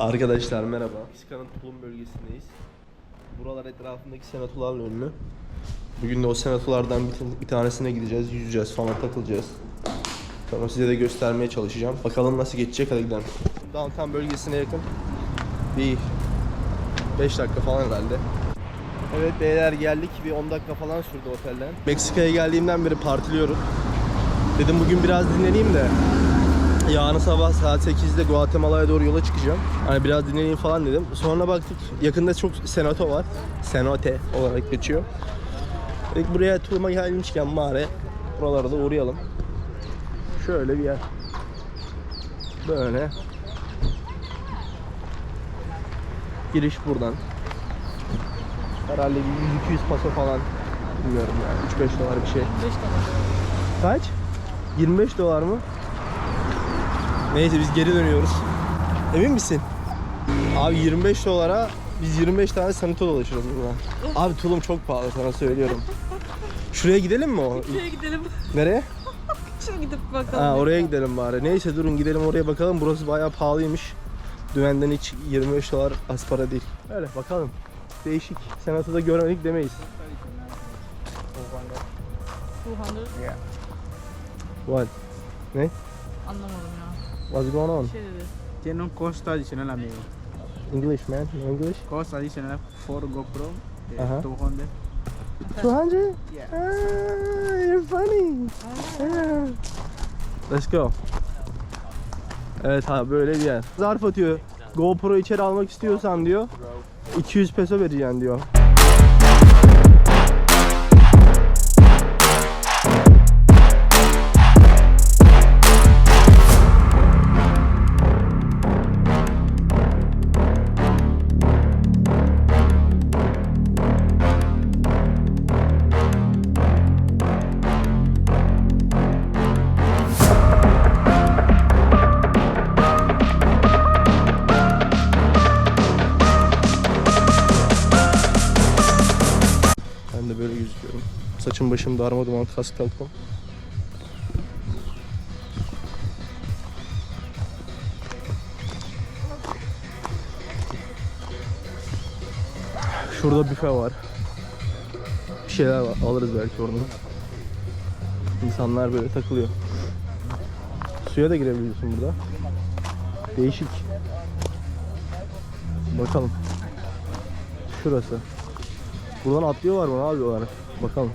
Arkadaşlar merhaba. Meksika'nın Tulum bölgesindeyiz. Buralar etrafındaki senatolarla ünlü. Bugün de o senatolardan bir, bir tanesine gideceğiz, yüzeceğiz falan takılacağız. Sonra size de göstermeye çalışacağım. Bakalım nasıl geçecek hadi gidelim. Downtown bölgesine yakın. Bir 5 dakika falan herhalde. Evet beyler geldik. Bir 10 dakika falan sürdü otelden. Meksika'ya geldiğimden beri partiliyorum. Dedim bugün biraz dinleneyim de Yarın sabah saat 8'de Guatemala'ya doğru yola çıkacağım. Hani biraz dinleneyim falan dedim. Sonra baktık yakında çok senato var. Cenote olarak geçiyor. Dedik buraya turuma gelmişken bari buralara da uğrayalım. Şöyle bir yer. Böyle. Giriş buradan. Herhalde bir 100-200 paso falan. Bilmiyorum yani 3-5 dolar bir şey. 5 dolar. Kaç? 25 dolar mı? Neyse biz geri dönüyoruz. Emin misin? Abi 25 dolara biz 25 tane sanito dolaşırız burada. Abi tulum çok pahalı sana söylüyorum. Şuraya gidelim mi o? Şuraya gidelim. Nereye? Şuraya gidip bakalım. Ha, oraya gidelim bari. Neyse durun gidelim oraya bakalım. Burası bayağı pahalıymış. Dümenden hiç 25 dolar az para değil. Öyle bakalım. Değişik. Senatoda görmedik demeyiz. 200. What? Anlamadım ya. What's going on? Tiene un costo adicional, amigo. English man? No English? Costo adicional for GoPro de Ajá. 200. 200? Yeah. Ah, you're funny. Yeah. Let's go. Evet ha böyle bir yer. Zarf atıyor. GoPro içeri almak istiyorsan diyor 200 peso vereceksin diyor. Kask taktım. Şurada büfe var. Bir şeyler var. Alırız belki oradan. İnsanlar böyle takılıyor. Suya da girebiliyorsun burada. Değişik. Bakalım. Şurası. Buradan atlıyorlar mı? Ne yapıyorlar? Bakalım.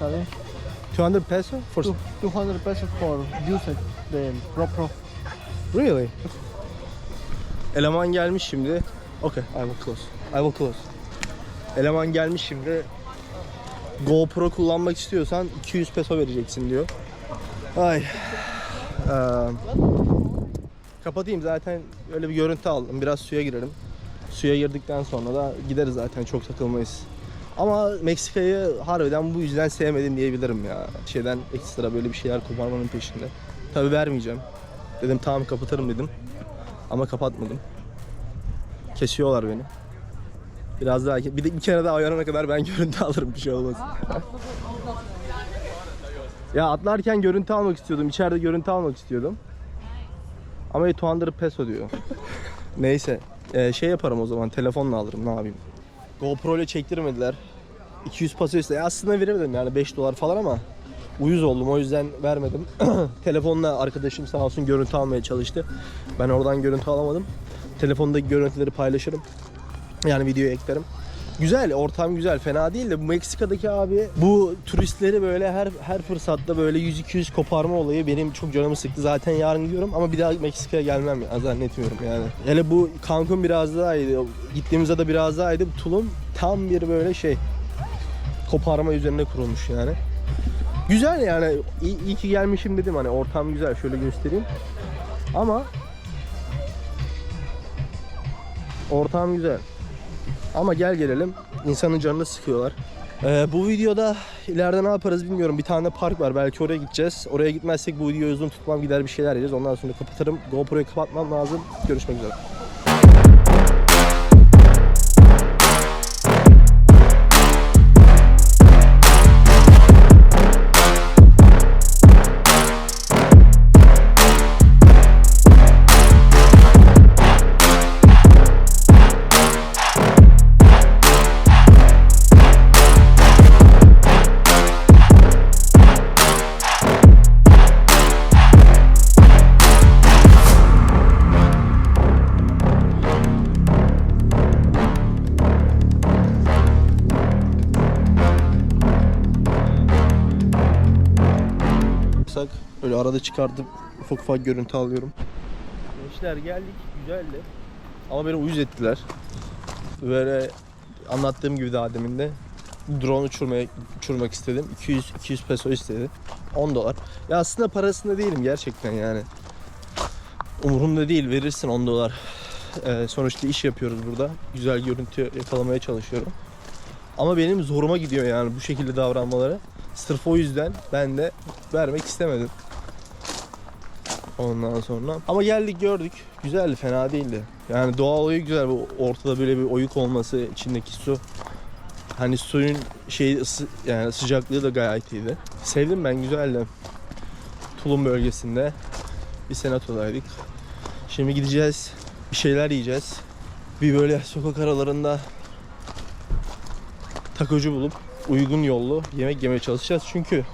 Adentro. 200 peso for Two- 200 pesos por usage del GoPro. Really? Eleman gelmiş şimdi. Okay, I will close. I will close. Eleman gelmiş şimdi. GoPro kullanmak istiyorsan 200 peso vereceksin diyor. Ay. Ee, kapatayım zaten öyle bir görüntü aldım. Biraz suya girerim. Suya girdikten sonra da gideriz zaten çok takılmayız. Ama Meksika'yı harbiden bu yüzden sevmedim diyebilirim ya. Şeyden ekstra böyle bir şeyler koparmanın peşinde. Tabi vermeyeceğim. Dedim tamam kapatırım dedim. Ama kapatmadım. Kesiyorlar beni. Biraz daha bir de bir kere daha uyanana kadar ben görüntü alırım bir şey olmaz. ya atlarken görüntü almak istiyordum. İçeride görüntü almak istiyordum. Ama 200 peso diyor. Neyse. Ee, şey yaparım o zaman telefonla alırım ne yapayım. GoPro ile çektirmediler. 200 paso iste. Aslında verirdim yani 5 dolar falan ama uyuz oldum o yüzden vermedim. Telefonla arkadaşım sağ olsun görüntü almaya çalıştı. Ben oradan görüntü alamadım. Telefondaki görüntüleri paylaşırım. Yani videoya eklerim. Güzel, ortam güzel, fena değil de bu Meksika'daki abi bu turistleri böyle her her fırsatta böyle 100-200 koparma olayı benim çok canımı sıktı. Zaten yarın gidiyorum ama bir daha Meksika'ya gelmem ya zannetmiyorum yani. Hele bu Cancun biraz daha iyiydi. Gittiğimizde de biraz daha iyiydi. Tulum tam bir böyle şey koparma üzerine kurulmuş yani. Güzel yani iyi, iyi ki gelmişim dedim hani ortam güzel şöyle göstereyim. Ama ortam güzel. Ama gel gelelim insanın canını sıkıyorlar. Ee, bu videoda ileride ne yaparız bilmiyorum. Bir tane park var. Belki oraya gideceğiz. Oraya gitmezsek bu videoyu uzun tutmam gider bir şeyler yiyeceğiz. Ondan sonra kapatırım. GoPro'yu kapatmam lazım. Görüşmek üzere. Öyle arada çıkartıp ufak ufak görüntü alıyorum. Gençler geldik güzeldi. Ama beni uyuz ettiler. Böyle anlattığım gibi daha demin de drone uçurmaya uçurmak istedim. 200 200 peso istedi. 10 dolar. Ya aslında parasında değilim gerçekten yani. Umurumda değil verirsin 10 dolar. Ee, sonuçta iş yapıyoruz burada. Güzel görüntü yakalamaya çalışıyorum. Ama benim zoruma gidiyor yani bu şekilde davranmaları. Sırf o yüzden ben de vermek istemedim. Ondan sonra. Ama geldik gördük. Güzeldi fena değildi. Yani doğa olayı güzel. Bu ortada böyle bir oyuk olması içindeki su. Hani suyun şey ısı, yani sıcaklığı da gayet iyiydi. Sevdim ben güzeldi. Tulum bölgesinde bir senatodaydık. Şimdi gideceğiz. Bir şeyler yiyeceğiz. Bir böyle sokak aralarında takocu bulup uygun yollu yemek yemeye çalışacağız. Çünkü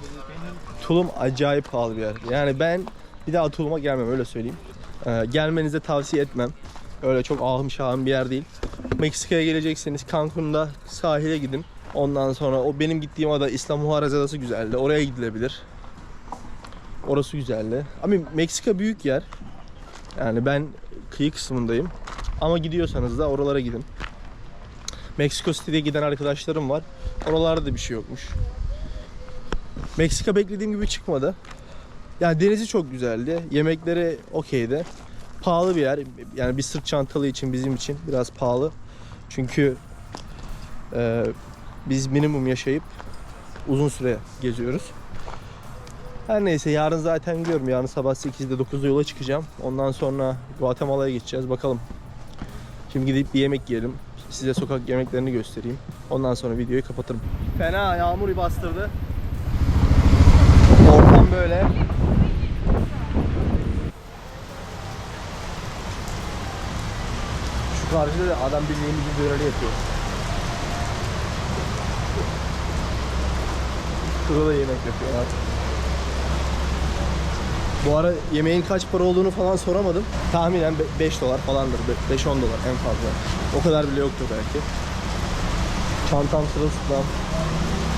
Tulum acayip pahalı bir yer. Yani ben bir daha Tulum'a gelmem öyle söyleyeyim. Ee, gelmenize tavsiye etmem. Öyle çok ahım şahım bir yer değil. Meksika'ya gelecekseniz Cancun'da sahile gidin. Ondan sonra o benim gittiğim ada İslam Muharrez Adası güzeldi. Oraya gidilebilir. Orası güzeldi. Ama Meksika büyük yer. Yani ben kıyı kısmındayım. Ama gidiyorsanız da oralara gidin. Meksiko City'ye giden arkadaşlarım var. Oralarda da bir şey yokmuş. Meksika beklediğim gibi çıkmadı. Yani denizi çok güzeldi. Yemekleri okeydi. Pahalı bir yer. Yani bir sırt çantalı için bizim için biraz pahalı. Çünkü e, biz minimum yaşayıp uzun süre geziyoruz. Her neyse yarın zaten gidiyorum. Yarın sabah 8'de 9'da yola çıkacağım. Ondan sonra Guatemala'ya gideceğiz. Bakalım. Şimdi gidip bir yemek yiyelim. Size sokak yemeklerini göstereyim. Ondan sonra videoyu kapatırım. Fena yağmur bastırdı. Ortam böyle. Karşıda da adam bildiğimiz bir böreli yapıyor. Şurada da yemek yapıyorlar. Bu ara yemeğin kaç para olduğunu falan soramadım. Tahminen 5 dolar falandır. 5-10 dolar en fazla. O kadar bile yoktur belki. Çantam sırılsıklam.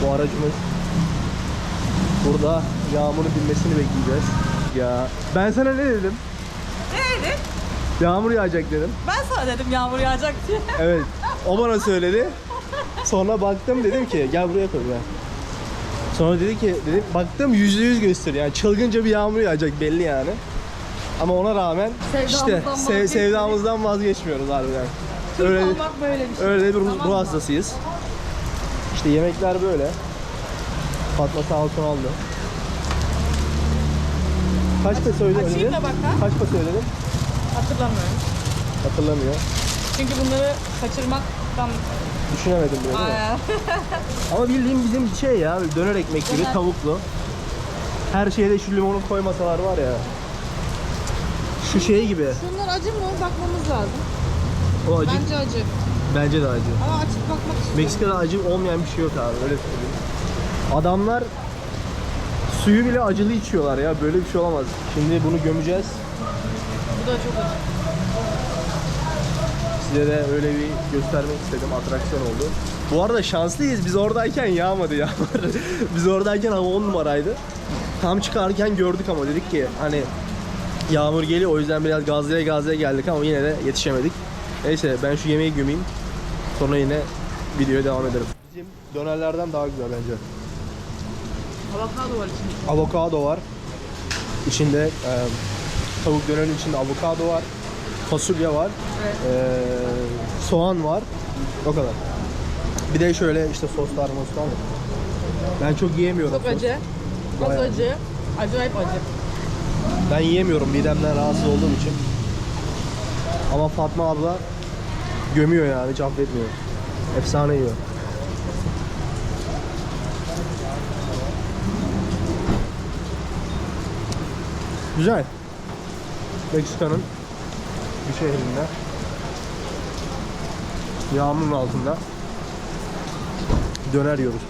Bu aracımız burada yağmurun dinmesini bekleyeceğiz. Ya ben sana ne dedim? Ne dedin? Yağmur yağacak dedim. Ben sana dedim yağmur yağacak diye. Evet. O bana söyledi. Sonra baktım dedim ki gel buraya koy gel. Sonra dedi ki dedim baktım yüzde yüz gösteriyor. Yani çılgınca bir yağmur yağacak belli yani. Ama ona rağmen işte Sevdamızdan sev, vazgeçmedik. sevdamızdan vazgeçmiyoruz harbiden. Türk Öyle, olmak böyle bir şey. öyle bir ruh, Tamam ruh mı? hastasıyız. İşte yemekler böyle. Fatma sağ olsun aldı. Kaç? Açayım da bak ha. Kaç peso ödedin? Hatırlamıyorum. Hatırlamıyor. Çünkü bunları kaçırmaktan... Düşünemedim bile değil mi? Aynen. Ama bildiğim bizim şey ya döner ekmek gibi Döner. tavuklu. Her şeyde şu limonu koymasalar var ya. Şu şey gibi. Şunlar acı mı? Bakmamız lazım. O acı Bence acı. bence de acı. Ama açıp bakmak istiyorum. Meksika'da acı olmayan bir şey yok abi öyle söyleyeyim. Adamlar suyu bile acılı içiyorlar ya böyle bir şey olamaz. Şimdi bunu gömeceğiz. Bu da çok acı. Size de öyle bir göstermek istedim. Atraksiyon oldu. Bu arada şanslıyız. Biz oradayken yağmadı yağmur. Biz oradayken hava 10 numaraydı. Tam çıkarken gördük ama dedik ki hani yağmur geliyor o yüzden biraz gazlaya gazlaya geldik ama yine de yetişemedik. Neyse ben şu yemeği gömeyim. Sonra yine videoya devam ederim. Bizim dönerlerden daha güzel bence. Avokado var içinde. Avokado var. İçinde e, tavuk dönerin içinde avokado var. Fasulye var. Evet. e, soğan var. O kadar. Bir de şöyle işte soslar moslar var. Ben çok yiyemiyorum. Çok acı. Çok Bayağı. acı. Acayip acı. Ben yiyemiyorum midemden rahatsız olduğum için. Ama Fatma abla gömüyor yani hiç affetmiyor. Efsane yiyor. Güzel. Meksika'nın bir şehrinde. Yağmurun altında döner yiyoruz.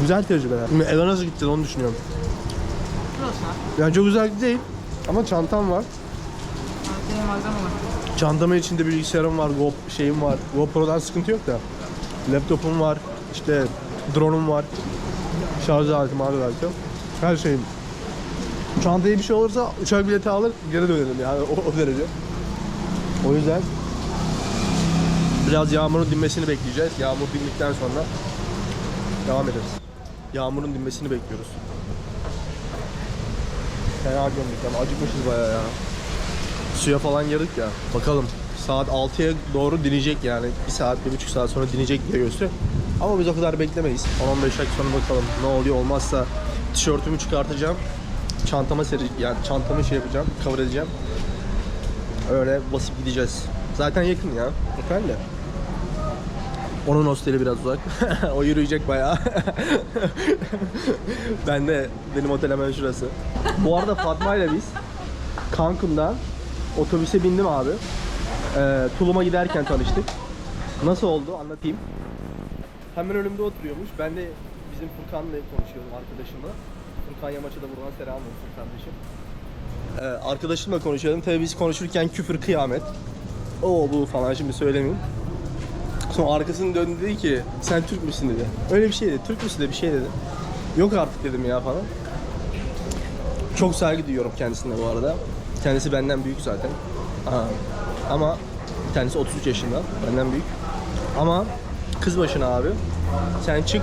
Güzel tecrübeler. Şimdi eve nasıl gideceğiz onu düşünüyorum. Yani çok uzak değil ama çantam var. Senin malzeme var. Çantamın içinde bilgisayarım var, Go şeyim var. GoPro'dan sıkıntı yok da. Laptopum var, işte drone'um var. Şarj aletim, abi aletim. Her şeyim. Çantaya bir şey olursa uçak bileti alır geri dönerim yani o, o derece. O yüzden biraz yağmurun dinmesini bekleyeceğiz. Yağmur dindikten sonra devam ederiz. Yağmurun dinmesini bekliyoruz. Fena gömdük ama acıkmışız bayağı ya. Suya falan girdik ya. Bakalım saat 6'ya doğru dinecek yani. Bir saat, bir buçuk saat sonra dinecek diye göster. Ama biz o kadar beklemeyiz. 10-15 dakika sonra bakalım ne oluyor olmazsa tişörtümü çıkartacağım. Çantama seri yani çantamı şey yapacağım, cover edeceğim. Öyle basıp gideceğiz. Zaten yakın ya. Efendim de. Onun hosteli biraz uzak. o yürüyecek bayağı. ben de benim otel hemen şurası. Bu arada Fatma ile biz Cancun'dan otobüse bindim abi. Ee, Tulum'a giderken tanıştık. Nasıl oldu anlatayım. Hemen önümde oturuyormuş. Ben de bizim Furkan'la konuşuyordum arkadaşımla. Furkan Yamaç'a da buradan selam olsun kardeşim. Ee, arkadaşımla konuşuyordum. Tabii biz konuşurken küfür kıyamet. O bu falan şimdi söylemeyeyim. Sonra arkasını döndü dedi ki sen Türk müsün dedi. Öyle bir şey dedi. Türk müsün dedi bir şey dedi. Yok artık dedim ya falan. Çok saygı duyuyorum kendisine bu arada. Kendisi benden büyük zaten. Aha. Ama kendisi 33 yaşında. Benden büyük. Ama kız başına abi. Sen çık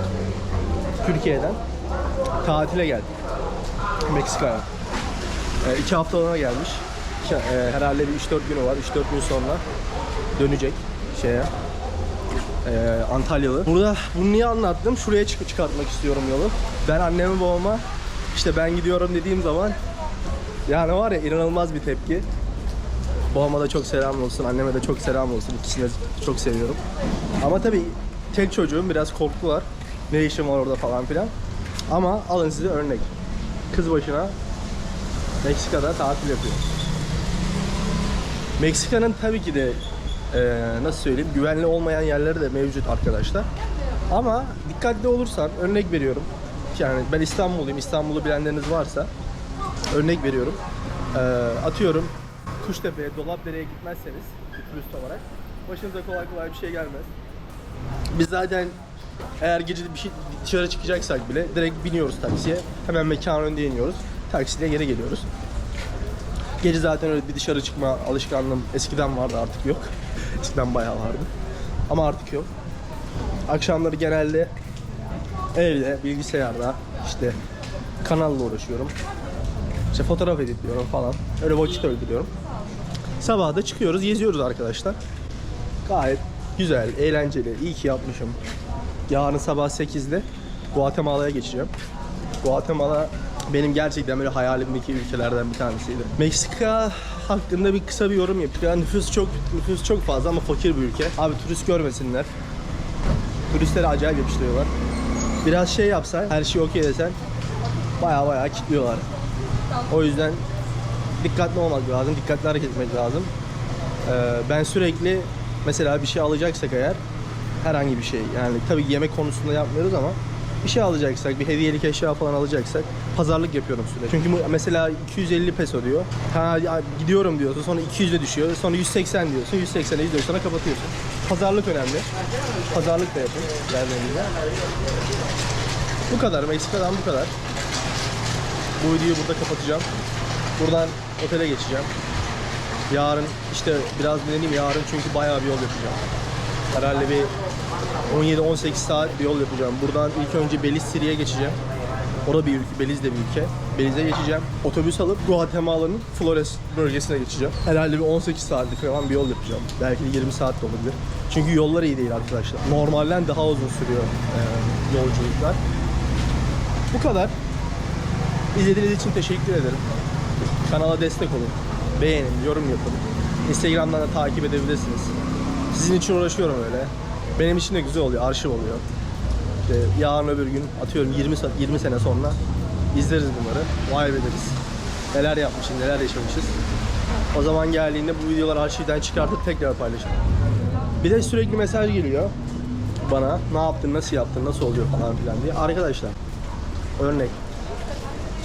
Türkiye'den tatile gel. Meksika'ya. E, iki haftalığına gelmiş. E, herhalde bir 3-4 günü var. 3-4 gün sonra dönecek şeye. E, Antalyalı. Burada bunu niye anlattım? Şuraya çık çıkartmak istiyorum yolu. Ben anneme babama işte ben gidiyorum dediğim zaman yani var ya inanılmaz bir tepki. Babama da çok selam olsun, anneme de çok selam olsun. İkisini de çok seviyorum. Ama tabii tek çocuğum biraz korktular. Ne işim var orada falan filan. Ama alın size örnek. Kız başına Meksika'da tatil yapıyor. Meksika'nın tabii ki de eee, nasıl söyleyeyim güvenli olmayan yerleri de mevcut arkadaşlar. Ama dikkatli olursan örnek veriyorum. Yani ben İstanbulluyum. İstanbul'u bilenleriniz varsa örnek veriyorum. Eee, atıyorum Kuştepe'ye, Dolapdere'ye gitmezseniz turist olarak başınıza kolay kolay bir şey gelmez. Biz zaten eğer gece bir şey dışarı çıkacaksak bile direkt biniyoruz taksiye. Hemen mekanın önünde iniyoruz. Taksiyle geri geliyoruz. Gece zaten öyle bir dışarı çıkma alışkanlığım eskiden vardı artık yok. Eskiden bayağı vardı. Ama artık yok. Akşamları genelde evde, bilgisayarda işte kanalla uğraşıyorum. İşte fotoğraf editliyorum falan. Öyle vakit öldürüyorum. Sabah da çıkıyoruz, geziyoruz arkadaşlar. Gayet güzel, eğlenceli. İyi ki yapmışım. Yarın sabah 8'de Guatemala'ya geçeceğim. Guatemala benim gerçekten böyle hayalimdeki ülkelerden bir tanesiydi. Meksika hakkında bir kısa bir yorum yapayım. Yani nüfus çok nüfus çok fazla ama fakir bir ülke. Abi turist görmesinler. Turistleri acayip yapıştırıyorlar. Biraz şey yapsan, her şey okey desen baya baya kilitliyorlar. O yüzden dikkatli olmak lazım, dikkatli hareket etmek lazım. Ee, ben sürekli mesela bir şey alacaksak eğer herhangi bir şey yani tabii yemek konusunda yapmıyoruz ama bir şey alacaksak, bir hediyelik eşya falan alacaksak pazarlık yapıyorum sürekli. Çünkü mesela 250 peso diyor. Ha, gidiyorum diyorsun sonra 200'e düşüyor. Sonra 180 diyorsun. 180'e gidiyor sonra kapatıyorsun. Pazarlık önemli. Pazarlık da yapın geldiğinizde. Bu kadar. Meksika'dan bu kadar. Bu videoyu burada kapatacağım. Buradan otele geçeceğim. Yarın işte biraz dinleneyim yarın çünkü bayağı bir yol yapacağım. Herhalde bir 17-18 saat bir yol yapacağım. Buradan ilk önce Belize City'ye geçeceğim. Orada bir ülke, Belize de bir ülke. Belize'e geçeceğim. Otobüs alıp Guatemala'nın Flores bölgesine geçeceğim. Herhalde bir 18 saatlik falan bir yol yapacağım. Belki de 20 saat de olabilir. Çünkü yollar iyi değil arkadaşlar. Normalden daha uzun sürüyor e, yolculuklar. Bu kadar. İzlediğiniz için teşekkür ederim. Kanala destek olun. Beğenin, yorum yapın. Instagram'dan da takip edebilirsiniz. Sizin için uğraşıyorum öyle. Benim için de güzel oluyor, arşiv oluyor. İşte yarın öbür gün atıyorum 20 sa- 20 sene sonra izleriz bunları. Vay be deriz. Neler yapmışız, neler yaşamışız. O zaman geldiğinde bu videoları arşivden çıkartıp tekrar paylaşırım. Bir de sürekli mesaj geliyor bana. Ne yaptın, nasıl yaptın, nasıl oluyor falan filan diye. Arkadaşlar örnek.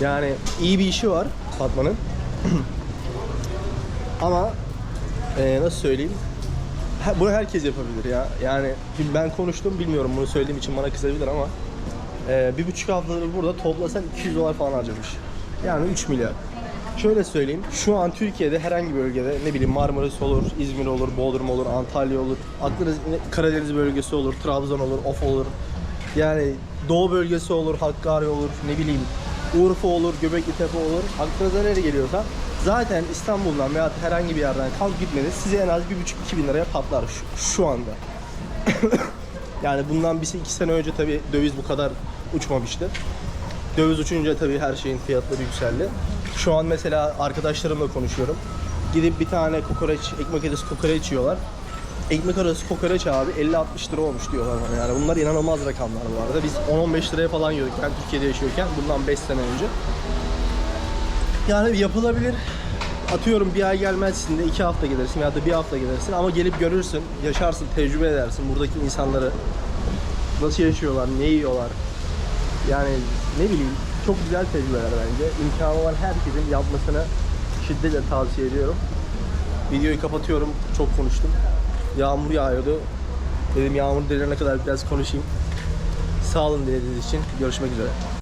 Yani iyi bir işi var Fatma'nın. Ama eee, nasıl söyleyeyim? Bunu herkes yapabilir ya. Yani ben konuştum bilmiyorum bunu söylediğim için bana kızabilir ama eee, bir buçuk haftadır burada toplasan 200 dolar falan harcamış. Yani 3 milyar. Şöyle söyleyeyim. Şu an Türkiye'de herhangi bir bölgede ne bileyim Marmaris olur, İzmir olur, Bodrum olur, Antalya olur. Aklınız Karadeniz bölgesi olur, Trabzon olur, Of olur. Yani Doğu bölgesi olur, Hakkari olur, ne bileyim Urfa olur, Göbekli Tepe olur. Aklınıza nereye geliyorsa zaten İstanbul'dan veya herhangi bir yerden kalk gitmeniz size en az 1,5-2 bin liraya patlar şu, şu anda. yani bundan bir iki sene önce tabii döviz bu kadar uçmamıştı. Döviz uçunca tabii her şeyin fiyatları yükseldi. Şu an mesela arkadaşlarımla konuşuyorum. Gidip bir tane kokoreç, ekmek arası kokoreç yiyorlar. Ekmek arası kokoreç abi 50-60 lira olmuş diyorlar bana yani. Bunlar inanılmaz rakamlar bu arada. Biz 10-15 liraya falan yiyorduk ben Türkiye'de yaşıyorken bundan 5 sene önce. Yani yapılabilir. Atıyorum bir ay gelmezsin de iki hafta gelirsin ya da bir hafta gelirsin ama gelip görürsün, yaşarsın, tecrübe edersin buradaki insanları. Nasıl yaşıyorlar, ne yiyorlar. Yani ne bileyim çok güzel tecrübeler bence. İmkanı olan herkesin yapmasını şiddetle tavsiye ediyorum. Videoyu kapatıyorum. Çok konuştum. Yağmur yağıyordu. Dedim yağmur delirene kadar biraz konuşayım. Sağ olun dinlediğiniz için. Görüşmek üzere.